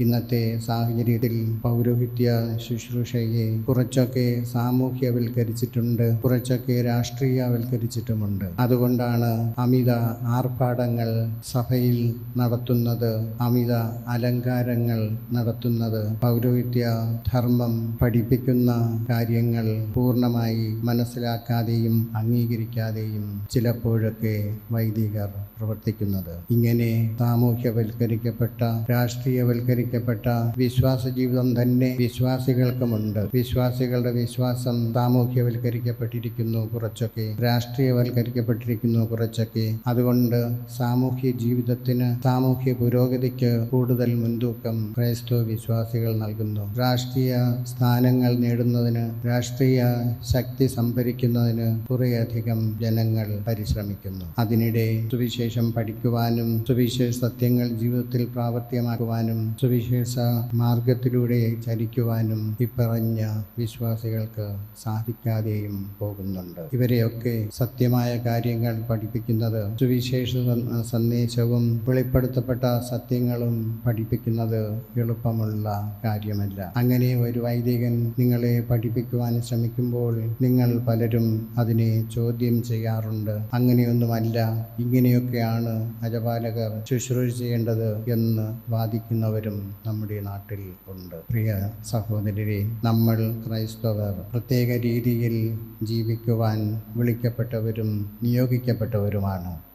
ഇന്നത്തെ സാഹചര്യത്തിൽ പൗരോഹിത്യ ശുശ്രൂഷയെ കുറച്ചൊക്കെ സാമൂഹ്യവൽക്കരിച്ചിട്ടുണ്ട് കുറച്ചൊക്കെ രാഷ്ട്രീയവൽക്കരിച്ചിട്ടുമുണ്ട്. അതുകൊണ്ടാണ് അമിത ആർഭാടങ്ങൾ സഭയിൽ നടത്തുന്നത് അമിത അലങ്കാരങ്ങൾ നടത്തുന്നത്. പൗരോഹിത്യ ധർമ്മം പഠിപ്പിക്കുന്ന കാര്യങ്ങൾ പൂർണമായി മനസ്സിലാക്കാതെയും അംഗീകരിക്കാതെയും ചിലപ്പോഴൊക്കെ വൈദികർ പ്രവർത്തിക്കുന്നത്. ഇങ്ങനെ സാമൂഹ്യവൽക്കരിക്കപ്പെട്ട രാഷ്ട്രീയവൽക്കരിക്കപ്പെട്ട വിശ്വാസ ജീവിതം തന്നെ വിശ്വാസികൾക്കുമുണ്ട്. വിശ്വാസികളുടെ വിശ്വാസം സാമൂഹ്യവൽക്കരിക്കപ്പെട്ടിരിക്കുന്നു കുറച്ചൊക്കെ രാഷ്ട്രീയവൽക്കരിക്കപ്പെട്ടിരിക്കുന്നു കുറച്ചൊക്കെ. അതുകൊണ്ട് സാമൂഹ്യ ജീവിതത്തിന് സാമൂഹ്യ പുരോഗതിക്ക് കൂടുതൽ മുൻതൂക്കം ക്രൈസ്തവ വിശ്വാസികൾ നൽകുന്നു. രാഷ്ട്രീയ സ്ഥാനങ്ങൾ നേടുന്നതിന് രാഷ്ട്രീയ ശക്തി സംഭരിക്കുന്നതിന് കുറേയധികം ജനങ്ങൾ പരിശ്രമിക്കുന്നു. അതിനിടെ സുവിശേഷം പഠിക്കുവാനും സുവിശേഷ സത്യങ്ങൾ ജീവിതത്തിൽ പ്രാവർത്തികമാക്കുവാനും സുവിശേഷ മാർഗത്തിലൂടെ ചരിക്കുവാനും ഇപ്പറഞ്ഞ വിശ്വാസികൾക്ക് സാധിക്കാതെയും പോകുന്നുണ്ട്. ഇവരെയൊക്കെ സത്യമായ കാര്യങ്ങൾ പഠിപ്പിക്കുന്നത് സുവിശേഷ സന്ദേശവും വെളിപ്പെടുത്തപ്പെട്ട സത്യങ്ങളും പഠിപ്പിക്കുന്നത് എളുപ്പമുള്ള കാര്യമല്ല. അങ്ങനെ ഒരു വൈദികൻ നിങ്ങളെ പഠിപ്പിക്കുവാൻ ശ്രമിക്കുമ്പോൾ നിങ്ങൾ പലരും അതിനെ ചോദ്യം ചെയ്യാറുണ്ട്. അങ്ങനെയൊന്നുമല്ല ഇങ്ങനെയൊക്കെയാണ് അജപാലകർ ശുശ്രൂഷ ചെയ്യേണ്ടത് എന്ന് വാദിക്കുന്നവരും നമ്മുടെ നാട്ടിൽ ഉണ്ട്. പ്രിയ സഹോദരരെ നമ്മൾ ക്രൈസ്തവർ പ്രത്യേക രീതിയിൽ ജീവിക്കുവാൻ വിളിക്കപ്പെട്ടവരും നിയോഗിക്കപ്പെട്ടവരുമാണ്.